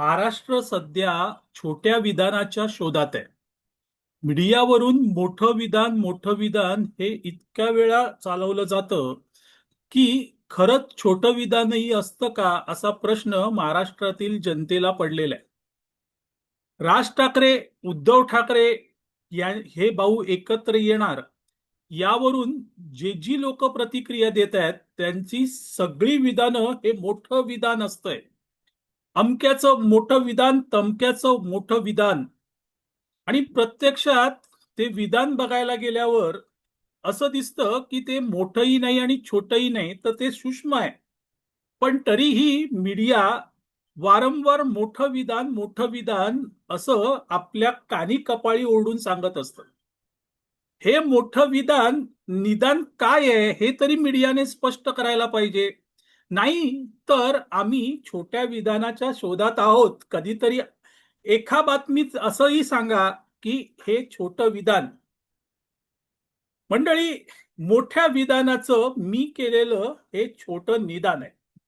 महाराष्ट्र सध्या छोट्या विधानाच्या शोधात आहे. मीडियावरून मोठं विधान मोठं विधान हे इतक्या वेळा चालवलं जातं की खरंच छोटं विधानही असतं का असा प्रश्न महाराष्ट्रातील जनतेला पडलेला आहे. राज ठाकरे उद्धव ठाकरे या हे भाऊ एकत्र येणार यावरून जे जी लोक प्रतिक्रिया देत आहेत त्यांची सगळी विधानं हे मोठं विधान असतंय. अमक्याचं मोठं विधान तमक्याचं मोठं विधान. आणि प्रत्यक्षात ते विधान बघायला गेल्यावर असं दिसतं की ते मोठंही नाही आणि छोटंही नाही तर ते सूक्ष्म आहे. पण तरीही मीडिया वारंवार मोठं विधान मोठं विधान असं आपल्या कानी कपाळी ओढून सांगत असतं. हे मोठं विधान निदान काय आहे हे तरी मीडियाने स्पष्ट करायला पाहिजे. नाही तर आम्ही छोट्या विधानाच्या शोधात आहोत. कधीतरी एका बातमीत असंही सांगा की हे छोट विधान. मंडळी मोठ्या विधानाचं मी केलेलं हे छोट निदान आहे.